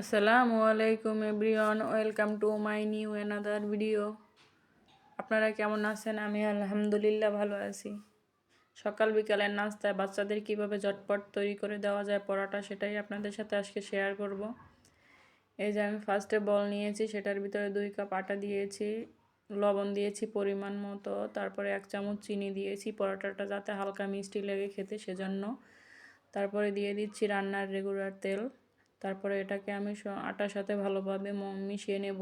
আসসালামু আলাইকুম everyone, welcome to my new another video. আপনারা কেমন আছেন? আমি আলহামদুলিল্লাহ ভালো আছি। সকাল বিকালের নাস্তায় বাচ্চাদের কীভাবে ঝটপট তৈরি করে দেওয়া যায় পরোটা সেটাই আপনাদের সাথে আজকে শেয়ার করব। এই যে আমি ফার্স্টে বল নিয়েছি, সেটার ভিতরে দুই কাপ আটা দিয়েছি, লবণ দিয়েছি পরিমাণ মতো, তারপরে এক চামচ চিনি দিয়েছি, পরোটাটা যাতে হালকা মিষ্টি লেগে খেতে সেজন্য। তারপরে দিয়ে দিচ্ছি রান্নার রেগুলার তেল। তারপরে এটাকে আমি আটার সাথে ভালোভাবে মিশিয়ে নেব।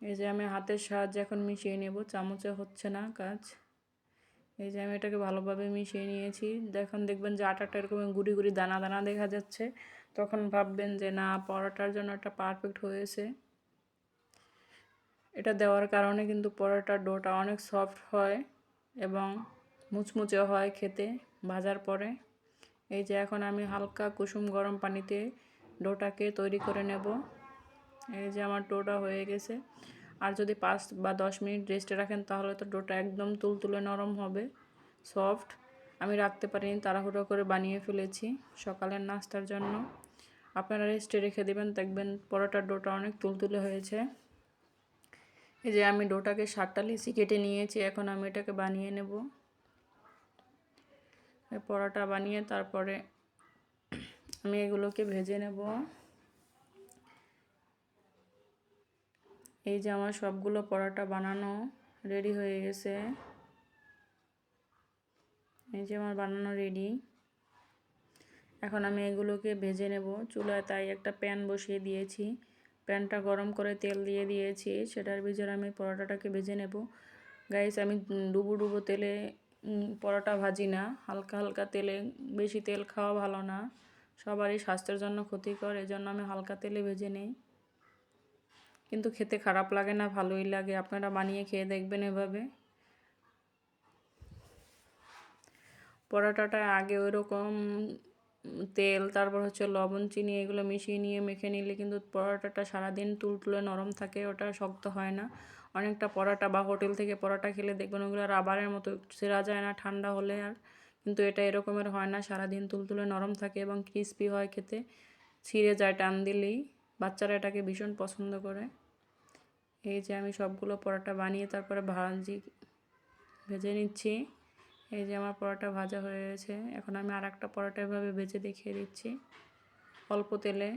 এই যে আমি হাতের সাহায্যে এখন মিশিয়ে নেব, চামচে হচ্ছে না কাজ। এই যে আমি এটাকে ভালোভাবে মিশিয়ে নিয়েছি। দেখুন, দেখবেন যে আটাটা এরকম গুড়ি গুড়ি দানা দানা দেখা যাচ্ছে। তখন ভাববেন যে না, পরোটার জন্য এটা পারফেক্ট হয়েছে। এটা দেওয়ার কারণে কিন্তু পরোটার ডোটা অনেক সফট হয় এবং মুচমুচে হয় খেতে ভাজার পরে। এই যে এখন আমি হালকা কুসুম গরম পানিতে ডোটাকে তৈরি করে নেব। এই যে আমার ডোটা হয়ে গেছে। আর যদি পাঁচ বা দশ মিনিট রেস্টে রাখেন, তাহলে তো ডোটা একদম তুলতুলে নরম হবে, সফট। আমি রাখতে পারিনি, তাড়াহুড়ো করে বানিয়ে ফেলেছি সকালের নাস্তার জন্য। আপনারা রেস্টে রেখে দেবেন, দেখবেন পরোটার ডোটা অনেক তুলতুলে হয়েছে। এই যে আমি ডোটাকে সাতটা লিচি কেটে নিয়েছি, এখন আমি এটাকে বানিয়ে নেব। পরোটা বানিয়ে তারপরে আমি এগুলোকে ভেজে নেব। এই যে আমার সবগুলো পরোটা বানানো রেডি হয়ে গেছে। এই যে আমার বানানো রেডি। এখন আমি এগুলোকে ভেজে নেব। চুলায় তাই একটা প্যান বসিয়ে দিয়েছি। প্যানটা গরম করে তেল দিয়ে দিয়েছি। সেটার ভিতরে আমি পরোটাটাকে ভেজে নেব। গাইস আমি ডুবো ডুবো তেলে পরোটা ভাজি না। হালকা হালকা তেলে, বেশি তেল খাওয়া ভালো না। সবারই স্বাস্থ্যের জন্য ক্ষতিকর, এজন্য আমি হালকা তেলে ভেজে নিই। কিন্তু খেতে খারাপ লাগে না, ভালোই লাগে। আপনারা বানিয়ে খেয়ে দেখবেন এভাবে। পরোটাটা আগে ওই রকম তেল, তারপর হচ্ছে লবণ, চিনি এগুলো মিশিয়ে নিয়ে মেখে নিলে কিন্তু পরোটাটা সারাদিন তুলতুলে নরম থাকে, ওটা শক্ত হয় না। অনেকটা পরোটা বা হোটেল থেকে পরোটা খেলে দেখবেন ওগুলো রাবারের মতো ছেঁড়া যায় না, ঠান্ডা হলে আর। কিন্তু এটা এরকমের হয় না, সারাদিন তুলতুলে নরম থাকে এবং ক্রিস্পি হয় খেতে। ছিঁড়ে যায় টান দিলেই, বাচ্চারা এটাকে ভীষণ পছন্দ করে। এই যে আমি সবগুলো পরোটা বানিয়ে তারপরে ভাজি, ভেজে নিচ্ছি। এই যে আমার পরোটা ভাজা হয়ে গেছে। এখন আমি আর একটা পরোটা এভাবে ভেজে দেখিয়ে দিচ্ছি। অল্প তেলে।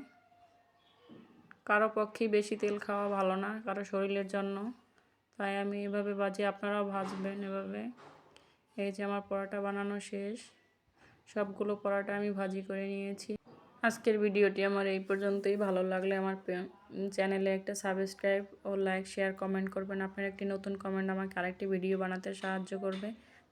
কারও পক্ষেই বেশি তেল খাওয়া ভালো না, কারও শরীরের জন্য। তাই আমি এভাবে বাজি, আপনারাও ভাজবেন এভাবে। এই যে আমার পরোটা বানানো শেষ। সবগুলো পরোটা আমি ভাজি করে নিয়েছি। আজকের ভিডিওটি আমার এই পর্যন্তই। ভালো লাগলে আমার চ্যানেলে একটা সাবস্ক্রাইব ও লাইক, শেয়ার, কমেন্ট করবেন। আপনার একটি নতুন কমেন্ট আমাকে আরেকটি ভিডিও বানাতে সাহায্য করবে।